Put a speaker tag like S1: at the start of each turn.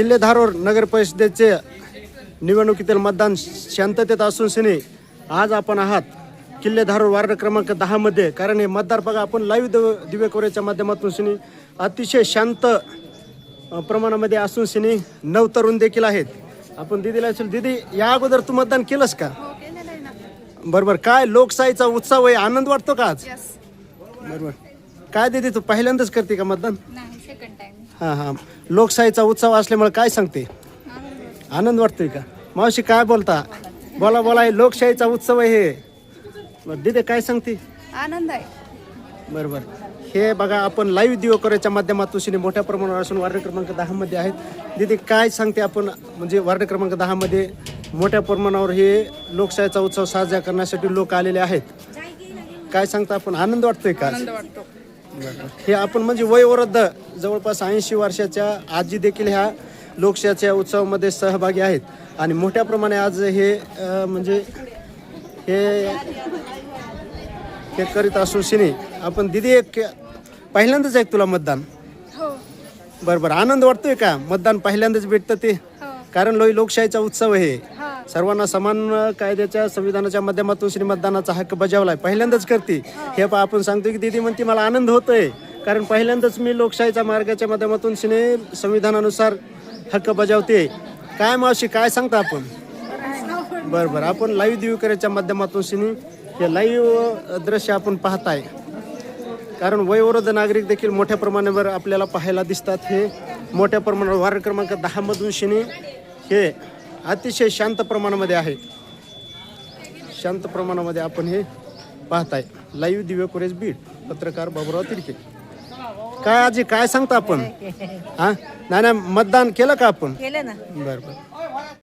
S1: किल्ले धारोर नगर परिषदेचे निवडणुकीतील मतदान शांततेत असून सिने आज आपण आहात किल्ले धारोर वार्ड क्रमांक दहामध्ये कारण हे मतदार बघा आपण लाईव्ह दिव दिव्य कोरेच्या माध्यमातून सिने अतिशय शांत प्रमाणामध्ये असून सिने नऊ तरुण देखील आहेत. आपण दिदीला असेल दिदी या अगोदर तू मतदान केलंस का?
S2: हो
S1: बरोबर. काय लोकशाहीचा उत्सव आहे? आनंद वाटतो का आज? बरोबर. काय दिदी तू पहिल्यांदाच करते का मतदान?
S2: नाही सेकंड टाइम
S1: हां हां. लोकशाहीचा उत्सव असल्यामुळे काय सांगते? आनंद वाटतोय का? मावशी काय बोलता? बोला बोला हे लोकशाहीचा उत्सव आहे हे. दिदे काय सांगते?
S2: आनंद आहे.
S1: बरोबर हे बघा आपण लाईव्ह दिवकऱ्याच्या माध्यमातून शिने मोठ्या प्रमाणावर असून वार्ड क्रमांक दहामध्ये आहेत. दिदी काय सांगते आपण? म्हणजे वार्ड क्रमांक दहामध्ये मोठ्या प्रमाणावर हे लोकशाहीचा उत्सव साजरा करण्यासाठी लोक आलेले आहेत. काय सांगता आपण? आनंद वाटतोय का? आज?
S2: वाटतो.
S1: हे आपण म्हणजे वयोवृद्ध जवळपास ऐंशी वर्षाच्या आजी देखील ह्या लोकशाहीच्या उत्सवामध्ये सहभागी आहेत. आणि मोठ्या प्रमाणे आज हे म्हणजे हे हे करीत असून शिने. आपण दिदी एक पहिल्यांदाच आहे तुला मतदान?
S2: हो.
S1: बरं बरं. आनंद वाटतोय का? मतदान पहिल्यांदाच भेटतं ते?
S2: हो.
S1: कारण लो लोकशाहीचा उत्सव आहे.
S2: हा.
S1: सर्वांना समान कायद्याच्या संविधानाच्या माध्यमातून श्री मतदानाचा हक्क बजावलाय. पहिल्यांदाच करते. हे पहा आपण सांगतो की दिदी म्हणते मला आनंद होतोय. कारण पहिल्यांदाच मी लोकशाहीच्या मार्गाच्या माध्यमातून श्री संविधानानुसार हक्क बजावते काय मावशी काय सांगता आपण? बरं बरं. आपण लाईव्ह दिवकऱ्याच्या माध्यमातून श्री हे लाईव्ह दृश्य आपण पाहताय. कारण वयोवृद्ध नागरिक देखील मोठ्या प्रमाणावर आपल्याला पाहायला दिसतात हे. मोठ्या प्रमाणावर वार्ड क्रमांक दहामधून शिने हे अतिशय शांत प्रमाणामध्ये आहे. शांत प्रमाणामध्ये आपण हे पाहताय. लाईव्ह दिव्य कोरेज बीट पत्रकार बाबुराव तिडके. काय आजी काय सांगता आपण? हा? नाही नाही मतदान केलं का आपण?
S2: केलं ना.
S1: बरं बरं.